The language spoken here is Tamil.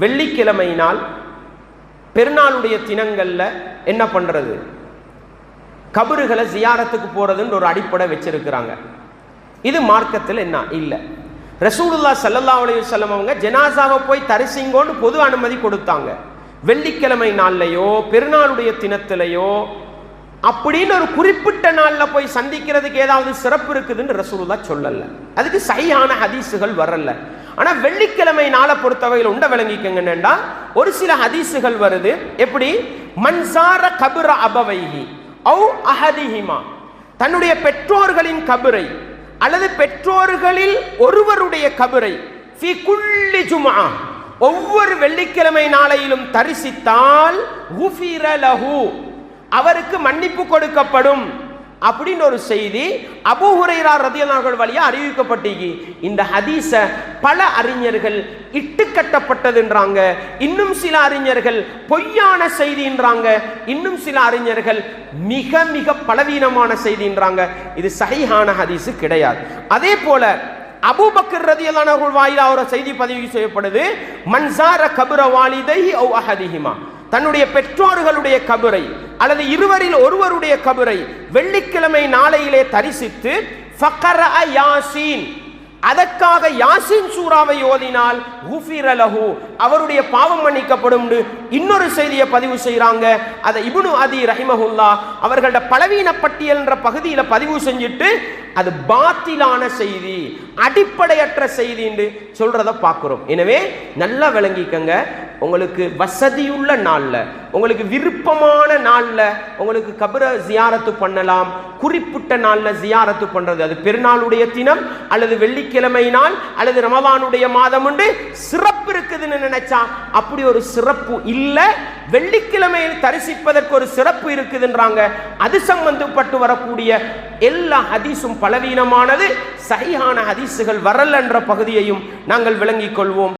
வெள்ளிக்கிழமையினால் பெருநாளுடைய தினங்களில் என்ன பண்ணுறது கபறுகளை ஜியாரத்துக்கு போகிறதுன்ற ஒரு அடிப்படை வச்சிருக்கிறாங்க. இது மார்க்கத்தில் என்ன? இல்லை. ரசூலுல்லா சல்லல்லா அலைய செல்லம் அவங்க ஜனாசாவை போய் தரிசிங்கோன்னு பொது அனுமதி கொடுத்தாங்க. வெள்ளிக்கிழமை நாள்லையோ பெருநாளுடைய தினத்திலையோ அப்படின்னு ஒரு குறிப்பிட்ட நாளில் போய் சந்திக்கிறதுக்கு ஏதாவது சிறப்பு இருக்குதுன்னு ரசூலுல்லா சொல்லல. அதுக்கு சரியான ஹதீஸுகள் வரல. ஆனா வெள்ளிக்கிழமை நாளை பொறுத்தவரையில் உண்ட விளங்கிக்கங்கன்னா ஒரு சில ஹதீஸுகள் வருது. எப்படி? மன்சார கபுர அபவைஹி ஔ அஹதிஹிமா. தன்னுடைய பெற்றோர்களின் கபரை அல்லது பெற்றோர்களில் ஒருவருடைய கபரை ஃபி குள்ளி ஜுமா ஒவ்வொரு வெள்ளிக்கிழமை நாளையிலும் தரிசித்தால் குஃபிர லஹு. அவருக்கு மன்னிப்பு கொடுக்கப்படும். அப்படின்னு ஒரு செய்தி அபூ ஹுரைரா ரதியல்லாஹு வழியாக அறிவிக்கப்பட்டீங்க இந்த ஹதீஸ பல அறிஞர்கள் இட்டுக்கட்டப்பட்டதுன்றாங்க இன்னும் சில அறிஞர்கள் பொய்யான செய்தின்றாங்க. இன்னும் சில அறிஞர்கள் மிக மிக பலவீனமான செய்தின்றாங்க. இது சஹீஹான ஹதீஸு கிடையாது. அதே போல அபூபக்கர் ரதியதானவர்கள் வாயிலாக ஒரு செய்தி பதிவு செய்யப்படுது. மன்சார கபுர வாலிதை அஹதிஹிமா. தன்னுடைய பெற்றோர்களுடைய கபுரை. அல்லது இருவரில் ஒருவருடைய கபரை வெள்ளிக்கிழமை நாளையிலே தரிசித்து ஃபக்கர யாசின். அதற்காக யாசின் சூறாவை ஓதினால் குஃபிர அலஹு அவருடைய பாவம் மன்னிக்கப்படும் இன்னொரு செய்தியை பதிவு செய்கிறாங்க அதை இபுனு அதி ரஹிமஹுல்லா அவர்களோட பலவீன பட்டியல் என்ற பகுதியில் பதிவு செஞ்சுட்டு அது பாத்திலான செய்தி அடிப்படையற்ற செய்தி என்று சொல்றத பார்க்குறோம். எனவே நல்லா விளங்கிக்கங்க. உங்களுக்கு வசதியுள்ள நாளில் உங்களுக்கு விருப்பமான நாளில் உங்களுக்கு கபர ஜியாரத்து பண்ணலாம். குறிப்பிட்ட நாளில் ஜியாரத்து பண்ணுறது அது பெருநாளுடைய தினம் அல்லது வெள்ளிக்கிழமை நாள் அல்லது ரமவானுடைய மாதம் உண்டு சிறப்பு இருக்குதுன்னு நினைச்சா அப்படி ஒரு சிறப்பு இல்லை. வெள்ளிக்கிழமையில் தரிசிப்பதற்கு ஒரு சிறப்பு இருக்குதுன்றாங்க. அது சம்பந்தப்பட்டு வரக்கூடிய எல்லா ஹதீஸும் பலவீனமானது. சரியான ஹதீஸுகள் வரல என்ற பகுதியையும் நாங்கள் விளங்கிக் கொள்வோம்.